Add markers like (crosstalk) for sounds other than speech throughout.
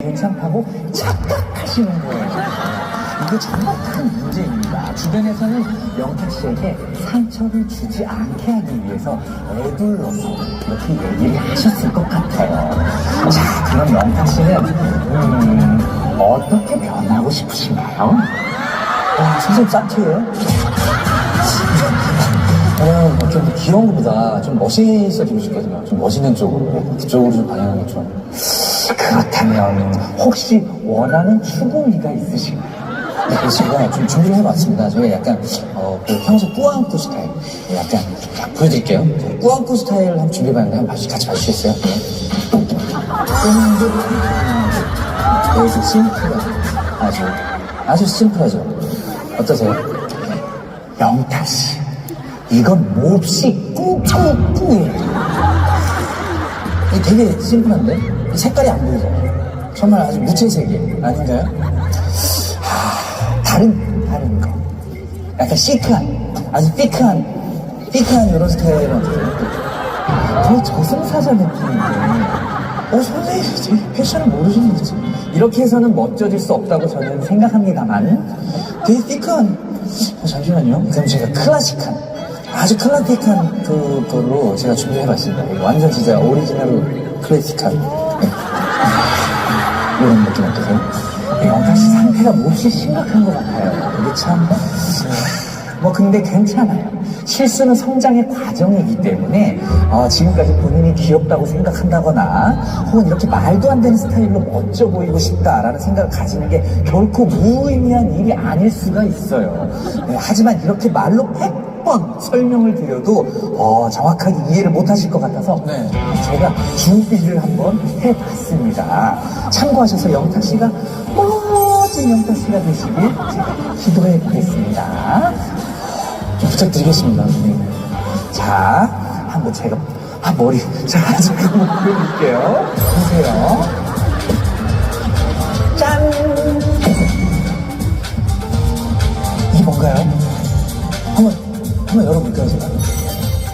괜찮다고 착각하시는 거예요. 이게 정말 큰 문제입니다. 주변에서는 영탁 씨에게 상처를 주지 않게 하기 위해서 애둘러서 이렇게 얘기를 하셨을 것 같아요. 자, 그럼 영탁 씨는 음, 어떻게 변하고 싶으신가요? 와, 선생님 짝퉁이에요? 저는 어, 좀 귀여운 것보다 좀 멋있어지고 싶거든요. 좀 멋있는 쪽으로. 그쪽으로 좀 방향을 좀. 그렇다면, 혹시 원하는 추구미가 있으신가요? 네, 그래서 제가 좀 준비를 해봤습니다. 저희가 약간, 어, 그 평소 꾸안꾸 스타일. 네, 약간, 자, 보여드릴게요. 저 꾸안꾸 스타일 한번 준비해봤는데 한번 봐주, 같이 봐주시겠어요? 네. 아주 심플하죠. 아주, 아주 심플하죠. 어떠세요? 영타씨. 이건 몹시 꾸꾸꾸예요. 이 되게 심플한데? 이 색깔이 안 보이잖아요. 정말 아주 무채색이에요. 아닌가요? 하, 다른, 다른 거. 약간 시크한, 아주 피크한, 피크한 이런 스타일은? 거의 저승사자 느낌인데. 어, 선생님, 제 패션을 모르시는 거지. 이렇게 해서는 멋져질 수 없다고 저는 생각합니다만, 되게 피크한, 어, 잠시만요. 그럼 제가 클래식한, 아주 클래식한 그, 걸로 제가 준비해봤습니다. 완전 진짜 오리지널 클래식한. 네. 이런 느낌 어떠세요? 네, 영탁 씨 상태가 몹시 심각한 것 같아요. 이게 참. 뭐 근데 괜찮아요. 실수는 성장의 과정이기 때문에 어, 지금까지 본인이 귀엽다고 생각한다거나 혹은 이렇게 말도 안 되는 스타일로 멋져 보이고 싶다라는 생각을 가지는 게 결코 무의미한 일이 아닐 수가 있어요. 네, 하지만 이렇게 말로 100 번 설명을 드려도 어, 정확하게 이해를 못 하실 것 같아서 네. 제가 준비를 한번 해봤습니다. 참고하셔서 영탁 씨가 멋진 영탁 씨가 되시길 제가 기도해 보겠습니다. 좀 부탁드리겠습니다. 네. 자, 한번 제가 아 머리 (laughs) 자 잠깐만 보여드릴게요. 보세요. 짠. 이게 뭔가요? 한번 열어볼까요, 제가?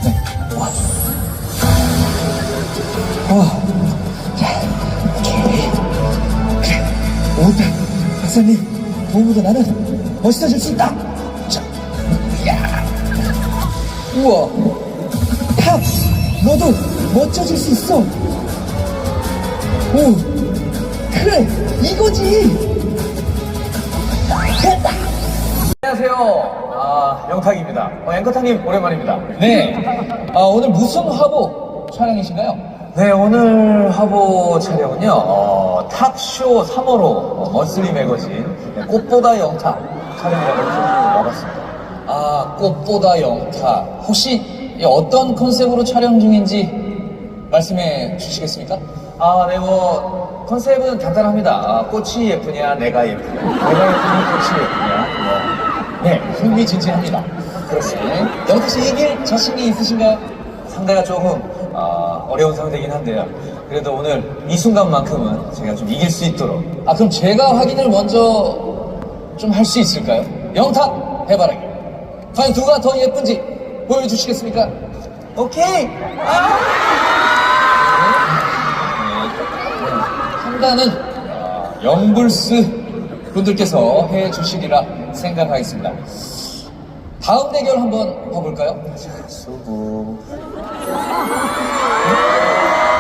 네. 와. 와. 자, 오케이. 그래. 오다. 박사님, 도움보다 나는 멋있어질 수 있다. 자, 야. 우와. 탑, 너도 멋져질 수 있어. 오. 그래, 이거지. 안녕하세요. 아, 영탁입니다. 어, 앵커탁님 오랜만입니다. 네. 아, 오늘 무슨 화보 촬영이신가요? 네, 오늘 화보 촬영은요, 어, 탑쇼 3호로 어, 머슬리 매거진 네, 꽃보다 영탁 촬영이라고 와봤습니다. 아, 꽃보다 영탁. 혹시 이 어떤 컨셉으로 촬영 중인지 말씀해 주시겠습니까? 아, 네, 뭐, 컨셉은 간단합니다. 아, 꽃이 예쁘냐, 내가 예쁘냐. 내가 예쁘냐, 꽃이 예쁘냐. 뭐. 네, 흥미진진합니다. 그렇습니다. 영탁 씨 이길 자신이 있으신가요? 상대가 조금 아, 어려운 상대이긴 한데요. 그래도 오늘 이 순간만큼은 제가 좀 이길 수 있도록. 아, 그럼 제가 확인을 먼저 좀 할 수 있을까요? 영탁, 해바라기. 과연 누가 더 예쁜지 보여주시겠습니까? 오케이! 판단은 어, 영불스 분들께서 해주시리라 생각하겠습니다. 다음 대결 한번 봐볼까요? 자, 수고.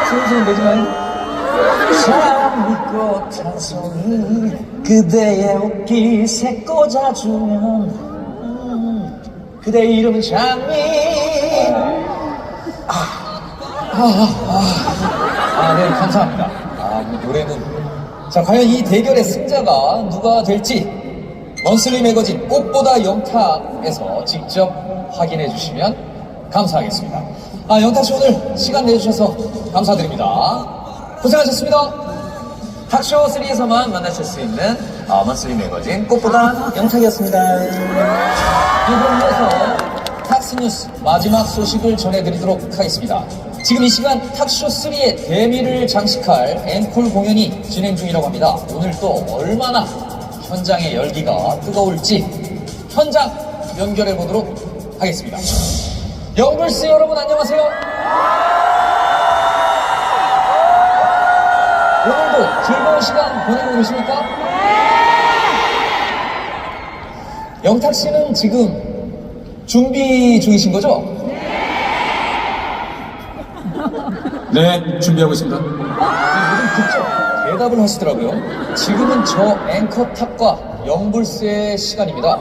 수고는 되지만 사람 믿고 한 손이 그대의 옷깃 새 꽂아주면 음, 그대 이름은 장미 아, 네, 감사합니다. 아, 이 노래는. 자, 과연 이 대결의 승자가 누가 될지, 먼슬리 매거진 꽃보다 영탁에서 직접 확인해 주시면 감사하겠습니다. 아, 영탁 씨 오늘 시간 내주셔서 감사드립니다. 고생하셨습니다. 탁쇼 3에서만 만나실 수 있는 아, 먼슬리 매거진 꽃보다 영탁이었습니다. 이번 이어서 탁스뉴스 마지막 소식을 전해드리도록 하겠습니다. 지금 이 시간 탁쇼3의 데미를 장식할 앵콜 공연이 진행 중이라고 합니다. 오늘 또 얼마나 현장의 열기가 뜨거울지 현장 연결해 보도록 하겠습니다. 영불스 여러분 안녕하세요. 오늘도 즐거운 시간 보내고 계십니까? 영탁 씨는 지금 준비 중이신 거죠? 네, 준비하고 있습니다. 요즘 듣죠? 대답을 하시더라고요. 지금은 저 앵커 탑과 영불스의 시간입니다.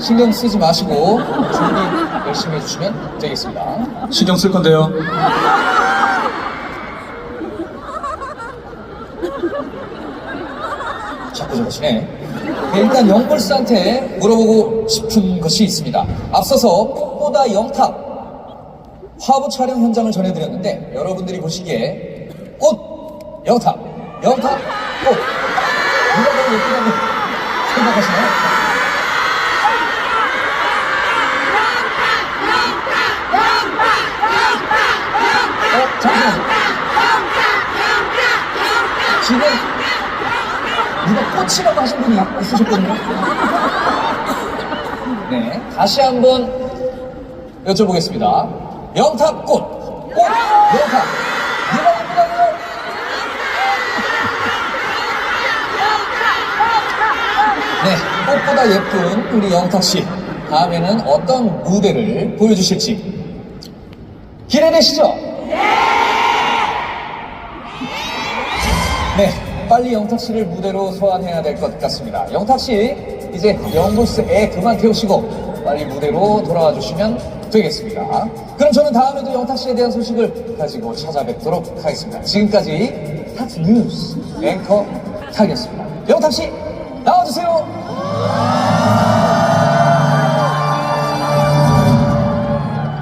신경 쓰지 마시고 준비 열심히 해주시면 되겠습니다. 신경 쓸 건데요. 자꾸 저러시네. 네, 일단 영불스한테 물어보고 싶은 것이 있습니다. 앞서서 꽃보다 영탁 화보 촬영 현장을 전해드렸는데 여러분들이 보시기에 꽃, 영탁, 영탁, 꽃 누가 더 예쁘다고 생각하시나요? 어, 잠시만요. 지금 누가 꽃이라고 하신 분이 있으셨거든요. 네, 다시 한번 여쭤보겠습니다. 영탁 꽃, 꽃, 영탁. 누가 예쁘다고요? 네, 꽃보다 예쁜 우리 영탁 씨. 다음에는 어떤 무대를 보여주실지 기대되시죠? 네, 빨리 영탁 씨를 무대로 소환해야 될 것 같습니다. 영탁 씨, 이제 영보스 애 그만 태우시고 빨리 무대로 돌아와 주시면 되겠습니다. 그럼 저는 다음에도 영탁 씨에 대한 소식을 가지고 찾아뵙도록 하겠습니다. 지금까지 탁스 뉴스 앵커 탁이었습니다. 영탁 씨, 나와주세요! Amém.